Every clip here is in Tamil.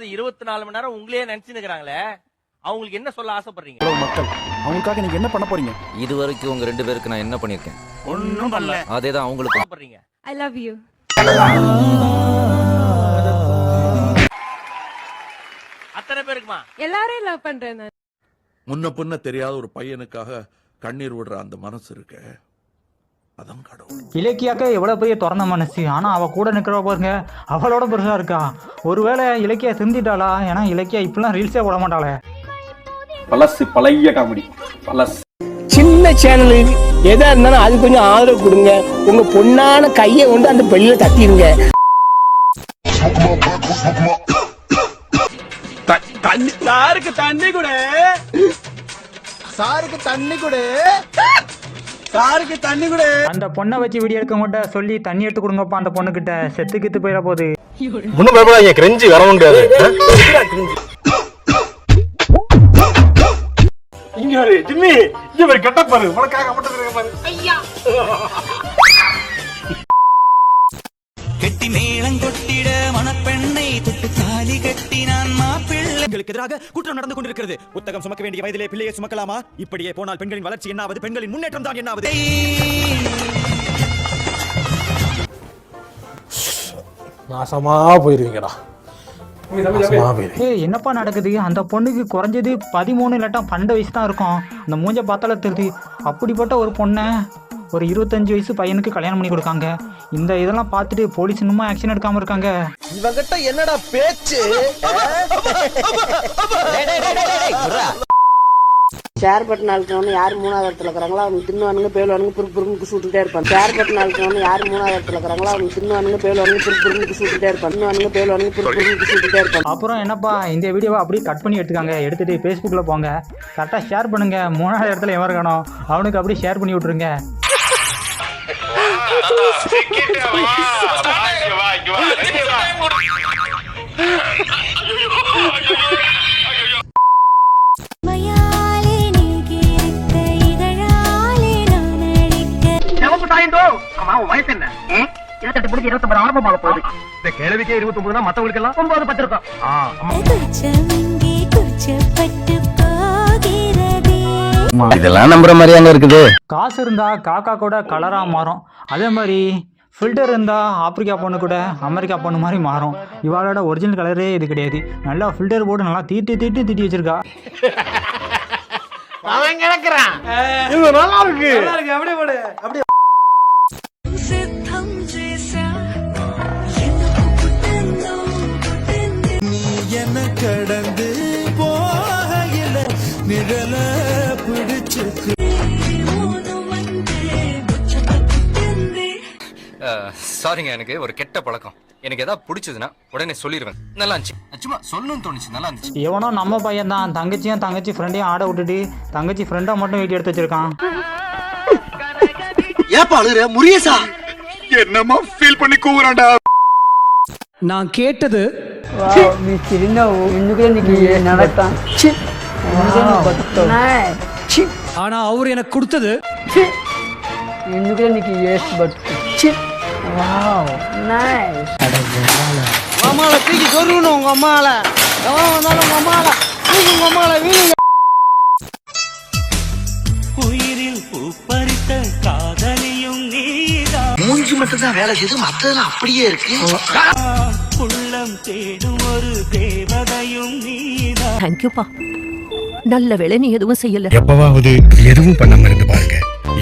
அதாவது இருபத்தி நாலு மணி நேரம் உங்களையே நினைச்சுன்னுக்குறாங்களே அவங்களுக்கு என்ன சொல்ல ஆசைப்படுறீங்க? இவ்வளவு மக்கள் அவங்களுக்காக நீங்க என்ன பண்ண போறீங்க? இது வரைக்கும் உங்க ரெண்டு பேருக்கு நான் என்ன பண்ணிருக்கேன் ஒன்னும் பண்ணல. அதே தான் அவங்களுக்கு ஆசைப்படுறீங்க. ஐ லவ் யூ அத்தனை பேருக்குமா? எல்லாரையும் லவ் பண்றேன் நான். முன்ன பின்ன தெரியாத ஒரு பையனுக்காக கண்ணீர் விடுற அந்த மனசு இருக்க. அதான் கடவுள். இலக்கியாக்க எவ்வளவு பெரிய திறந்த மனசு. ஆனா அவ கூட நிக்கிறவ பாருங்க அவளோட பெருசா இருக்கா. ஒருவேளை இலக்கியா திருந்திட்டாளா ஏன்னா இலக்கியா இப்பெல்லாம் ரீல்ஸே போட மாட்டாளே. பழசு பழைய காமெடி. பழசு. சின்ன சேனலு எதா இருந்தாலும் அது கொஞ்சம் ஆதரவு கொடுங்க. உங்க பொண்ணான கையை கொண்டு அந்த பெல்ல தட்டிடுங்க சாருக்கு தண்ணி கூட. சாருக்கு தண்ணி கொடு. சாருக்கு தண்ணி கூட. அந்த பொண்ணை வச்சு வீடியோ எடுக்க மாட்டேன் சொல்லி தண்ணி எடுத்து கொடுங்கப்பா அந்த பொண்ணு கிட்ட செத்து கித்து போயிட போகுது. ஒண்ணும் பயப்படாதீங்க கிரெஞ்சி வர முடியாது. இங்க ஒரு ஜிம்மி. இங்க ஒரு கெட்ட பாரு. உனக்காக மட்டும் இருக்க பாரு. கெட்டி மேளம் கொட்டிட மணப்பெண்ணை தொட்டு தாலி கட்டினான் மாப்பிள்ளை. பெண்களுக்கு எதிராக குற்றம் நடந்து கொண்டிருக்கிறது. புத்தகம் சுமக்க வேண்டிய வயதிலே பிள்ளையை சுமக்கலாமா? இப்படியே போனால் பெண்களின் வளர்ச்சி என்னாவது? பெண்களின் முன்னேற்றம் தான் என்னாவது? நாசமா போயிருவீங்கடா. என்னப்பா நடக்குது? அந்த பொண்ணுக்கு குறைஞ்சது பதிமூணு இல்லாட்டா பன்னெண்டு வயசு தான் இருக்கும். அந்த மூஞ்ச பார்த்தாலே தெரியுது. அப்படிப்பட்ட ஒரு பொண்ணை ஒரு இருபத்தஞ்சு வயசு பையனுக்கு கல்யாணம் பண்ணி கொடுக்காங்க. இந்த இதெல்லாம் பார்த்துட்டு போலீஸ் இன்னுமா ஆக்ஷன் எடுக்காம இருக்காங்க. இவங்கிட்ட என்னடா பேச்சு? ஷேர் பட்டன் அழுத்தினவொன்னு யார் மூணாவது இடத்துல இருக்கிறாங்களோ அவங்க தின்னுவானுங்க பேலுவானுங்க புருக்கு புருக்கு சுட்டுட்டே இருப்பாங்க. ஷேர் பட்டன் அழுத்தினவொன்னு யார் மூணாவது இடத்துல இருக்கிறாங்களோ அவங்க தின்னுவானுங்க பேலுவானுங்க புருக்கு புருக்கு சுட்டுட்டே இருப்பாங்க. தின்னுவானுங்க பேலுவானுங்க புருக்கு புருக்கு சுட்டுட்டே இருப்பாங்க. அப்புறம் என்னப்பா இந்த வீடியோவை அப்படியே கட் பண்ணி எடுத்துக்காங்க. எடுத்துட்டு ஃபேஸ்புக்கில் போங்க. கரெக்டாக ஷேர் பண்ணுங்க. மூணாவது இடத்துல எவன் இருக்கானோ அவனுக்கு அப்படியே ஷேர் பண்ணி விட்ருங்க கேள்விக்கே இருபத்தி ஒன்பது தான் மத்தவங்களுக்கு எல்லாம் ஒன்பது பத்து இருக்கும் இதெல்லாம் நம்புற மாதிரியாங்க இருக்குது. காசு இருந்தால் காக்கா கூட கலராக மாறும். அதே மாதிரி ஃபில்டர் இருந்தால் ஆப்பிரிக்கா பொண்ணு கூட அமெரிக்கா பொண்ணு மாதிரி மாறும். இவாளோட ஒரிஜினல் கலரே இது கிடையாது. நல்லா ஃபில்டர் போட்டு நல்லா தீட்டி தீட்டி தீட்டி வச்சிருக்கா. அவன் கிடக்குறான். இது நல்லா இருக்கு. எனக்கு புட்டந்தோ புட்டந்தே என்ன சாரிங்க எனக்கு ஒரு கெட்ட பழக்கம். எனக்கு ஏதாவது பிடிச்சதுன்னா உடனே சொல்லிடுவேன் நல்லா இருந்துச்சு. சும்மா சொல்லணும்னு தோணுச்சு நல்லா இருந்துச்சு. எவனோ நம்ம பையன் தான் தங்கச்சியும் தங்கச்சி ஃப்ரெண்டையும் ஆட விட்டுட்டு தங்கச்சி ஃப்ரெண்டை மட்டும் வீடியோ எடுத்து வச்சிருக்கான். ஏப்பா அழுகுற? முரியசா என்னமா ஃபீல் பண்ணி கூவுறான்டா? நான் கேட்டது நீ சின்ன இன்னுக்கு இன்னைக்கு நடத்தான் ஆனா அவர் எனக்கு கொடுத்தது இன்னுக்கு இன்னைக்கு எஸ் பட் வாவ் நைஸ் அம்மால தூக்கி சொருகணும் உங்க அம்மால. எவன் வந்தாலும் உங்க அம்மால. தூக்கி உங்க அம்மால வீணுங்க. உயிரில் பூ பறித்த காதலியும் நீதான். மூஞ்சி மட்டும் தான் வேலை செய்யுது மத்ததெல்லாம் அப்படியே இருக்கு. உள்ளம் தேடும் ஒரு தேவதையும் நீதான். தேங்க்யூப்பா நல்ல வேலை நீ எதுவும் செய்யல. எப்பவாவது எதுவும் பண்ணாம இருந்து பாருங்க.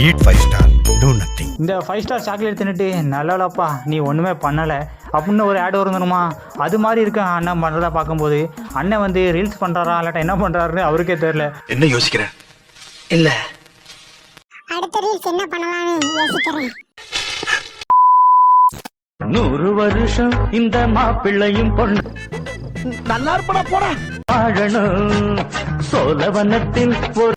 Eat five star do nothing இந்த ஃபைவ் ஸ்டார் சாக்லேட் தின்னுட்டு நல்லலப்பா நீ ஒன்றுமே பண்ணலை. அப்படின்னு ஒரு ஆட் வருந்துருமா அது மாதிரி இருக்க அண்ணன் பண்ணுறத பார்க்கும்போது அண்ணன் வந்து ரீல்ஸ் பண்ணுறாரா இல்லாட்டா என்ன பண்ணுறாருன்னு அவருக்கே தெரில என்ன யோசிக்கிற? இல்ல. அடுத்த ரீல்ஸ் என்ன பண்ணலாம்னு யோசிக்கிறேன். நூறு வருஷம் இந்த மாப்பிள்ளையும் பொண்ணு. நல்லா இருப்படா போடா. வாழணும். சோழவனத்தில் ஒரு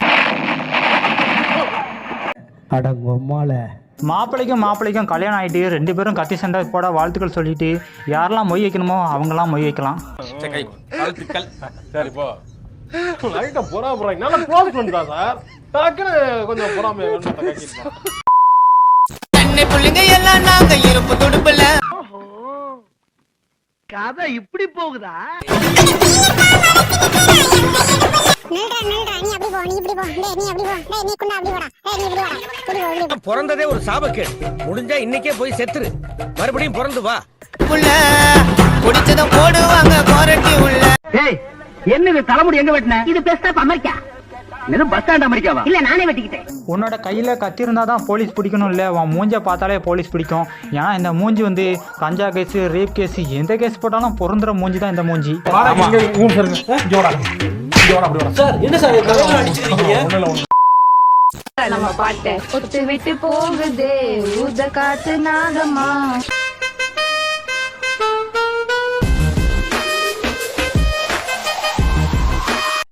மாப்பிள்ளைக்கும் மாப்பிள்ளைக்கும் கல்யாணம் ஆகிட்டு ரெண்டு பேரும் கத்தி சண்டை போட வாழ்த்துக்கள் சொல்லிட்டு யாரெல்லாம் மொய் வைக்கணுமோ அவங்கெல்லாம் மொய் வைக்கலாம். வாழ்த்துக்கள். சரி போ. லைட்டா பொறா போறாங்க நல்லா க்ளோஸ் பண்ணிட்டா சார்? டக்குன்னு கொஞ்சம் பொறாமை புள்ளிங்க எல்லாம் நாங்க இருப்பு துடுப்புல. கதை இப்படி போகுதா? நில்றா நில்றா நீ அப்படி போ நீ இப்படி போ. டேய் நீ அப்படி போ. டேய் நீ குண்டா அப்படி போடா. டேய் நீ இப்படி வாடா. இப்படி போ இப்படி போ. பிறந்ததே ஒரு சாபக்கேடு. முடிஞ்சா இன்னைக்கே போய் செத்துரு. மறுபடியும் பிறந்து வா. போடுவாங்க குவாரண்டி உள்ள. ஏய் என்ன இது தலைமுடி எங்க வெட்டின? இது பெஸ்ட் அமெரிக்கா. இது பஸ் ஸ்டாண்ட் அமெரிக்காவா? இல்ல நானே வெட்டிக்கிட்டேன். உன்னோட கையில் கத்தி இருந்தால் தான் போலீஸ் பிடிக்கணும் இல்லை? உன் மூஞ்சை பார்த்தாலே போலீஸ் பிடிக்கும். ஏன்னா இந்த மூஞ்சி வந்து கஞ்சா கேஸு ரேப் கேஸு எந்த கேஸ் போட்டாலும் பொருந்துற மூஞ்சி தான் இந்த மூஞ்சி. நம்ம பாட்டு ஒத்து விட்டு போகுதே ஊத காத்து நாதமா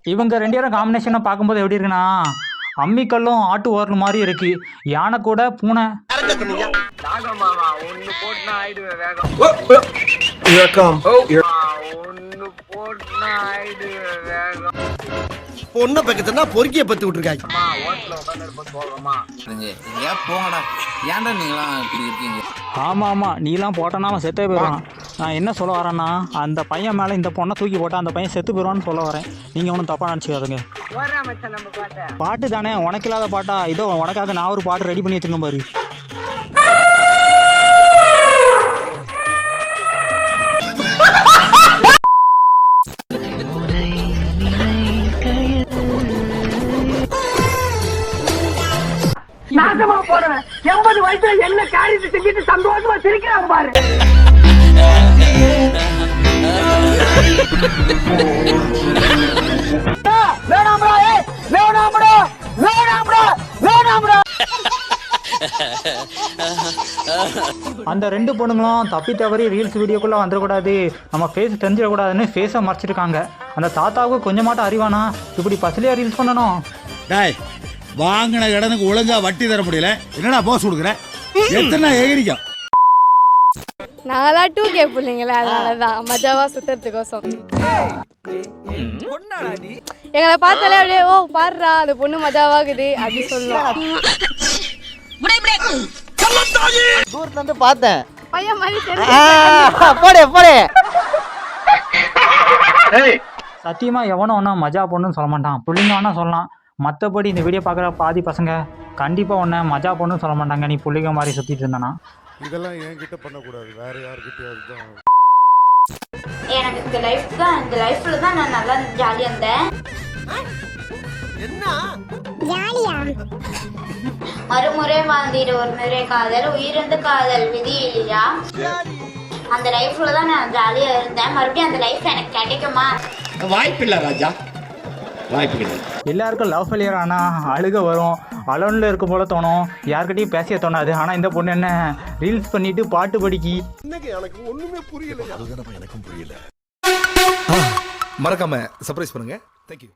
இவங்க ரெண்டு பேரும் காம்பினேஷனை பார்க்கும்போது எப்படி இருக்குன்னா அம்மிக்கல்லும் ஆட்டு ஓரல் மாதிரி இருக்கு. யானை கூட பூனை. பொண்ணை பக்கத்துனா பொறுக்கிய பத்து விட்டுருக்காங்க போங்கடா? ஏன்டா நீங்களாம் இப்படி இருக்கீங்க? ஆமாம் ஆமாம் நீலாம் போட்டனா அவன் செத்தே போயிடுவான். நான் என்ன சொல்ல வரேன்னா அந்த பையன் மேலே இந்த பொண்ணை தூக்கி போட்டால் அந்த பையன் செத்து போயிடுவான்னு சொல்ல வரேன். நீங்கள் ஒன்றும் தப்பாக நினச்சிக்காதுங்க. பாட்டு. தானே உனக்கு இல்லாத பாட்டா? இதோ உனக்காக நான் ஒரு பாட்டு ரெடி பண்ணி வச்சிருக்கேன் பாரு. வயசுல என்ன காரியத்தை செஞ்சுட்டு சந்தோஷமா சிரிக்கிறான் பாரு. வேணாம்டா ஏய் வேணாம்டா வேணாம்டா வேணாம்டா. அந்த ரெண்டு பொண்ணுங்களும் தப்பி தவறி ரீல்ஸ் வீடியோக்குள்ளே வந்துடக்கூடாது. நம்ம ஃபேஸ் தெரிஞ்சிடக்கூடாதுன்னு ஃபேஸை மறைச்சிருக்காங்க. அந்த தாத்தாவுக்கு கொஞ்சமாட்டம் அறிவானா? இப்படி பசிலையா ரீல்ஸ் பண்ணணும்? டாய் வாங்கின இடனுக்கு ஒழுங்கா வட்டி தர முடியல. என்னடா போஸ் கொடுக்குற? எத்தனை எகிரிக்கும் நாங்களாம் டூ கே பிள்ளைங்களே அதனாலதான். மஜாவா சுத்துறதுக்கோசம். எங்களை பார்த்தாலே அப்படியே ஓ பாருடா அந்த பொண்ணு மஜாவாகுது அப்படி சொல்லுவோம். தூரத்துல இருந்து பார்த்தேன். பையன் மாதிரி போடு போடு. சத்தியமாக எவனும் ஒன்றும் மஜா பொண்ணுன்னு சொல்ல மாட்டான். பிள்ளைங்க வேணா சொல்லலாம். மற்றபடி இந்த வீடியோ பார்க்குற பாதி பசங்க கண்டிப்பாக ஒன்று மஜா பொண்ணுன்னு சொல்ல மாட்டாங்க. நீ பிள்ளைங்க மாதிரி சுற்றிட்டு இருந்தானா. இதெல்லாம் என்கிட்ட பண்ணக்கூடாது. வேற யாருக்கிட்டயாவது தான். எனக்கு இந்த லைஃப் தான் இந்த லைஃப்ல தான் நான் நல்லா ஜாலியா இருந்தேன். ஜாலியா? மறுமுறை வாழ்ந்திட ஒரு முறை காதல் உயிரிழந்த காதல் விதி இல்லையா? அந்த லைஃப்ல தான் நான் ஜாலியா இருந்தேன். மறுபடியும் அந்த லைஃப் எனக்கு கிடைக்குமா? வாய்ப்பில்லை ராஜா. வாய்ப்பு கிடையாது. எல்லாருக்கும் லவ் ஃபெயிலியர் ஆனால் அழுக வரும். அலோனில் இருக்கும் போல தோணும். யார்கிட்டயும் பேச தோணாது. ஆனால் இந்த பொண்ணு என்ன ரீல்ஸ் பண்ணிட்டு பாட்டு படிக்கி. எனக்கு ஒண்ணுமே புரியல அதுதான் எனக்கும் புரியல. மறக்காம சர்ப்ரைஸ் பண்ணுங்க. தேங்க்யூ